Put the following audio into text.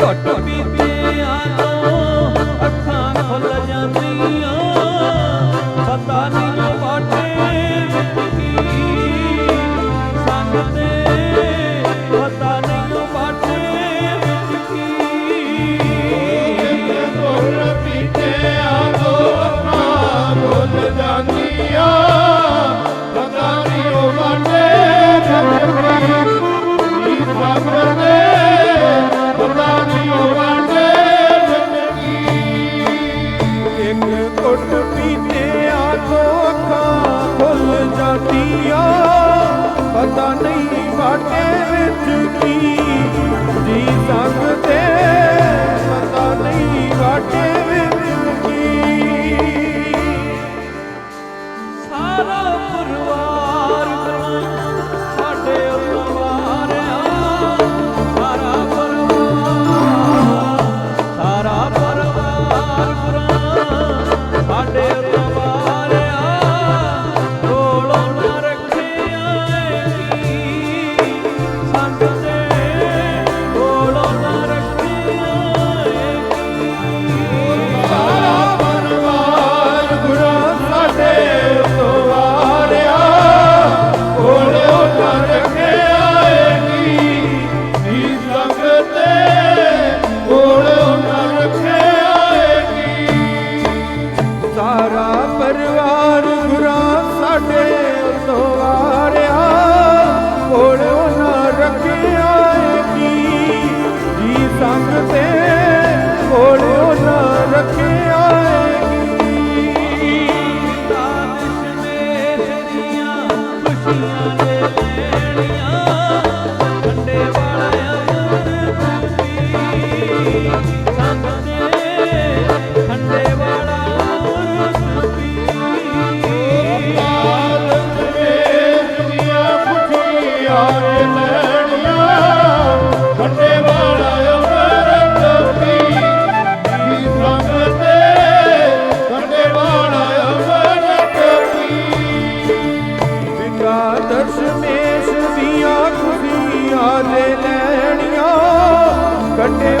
কট বিদ্যা ਇੱਕ ਘੁੱਟ ਪੀਤੇ ਆਦੋ ਅੱਖਾਂ ਖੁੱਲ ਜਾਂਦੀਆਂ ਪਤਾ ਨਹੀਂ ਬਾਟੇ ਵਿੱਚ ਕੀ ਜੀ ਸੰਗ ਸੰਗ ਤੇ ਕੋਲ ਲੈ ਲੈਣੀਆਂ ਕੱਟੇ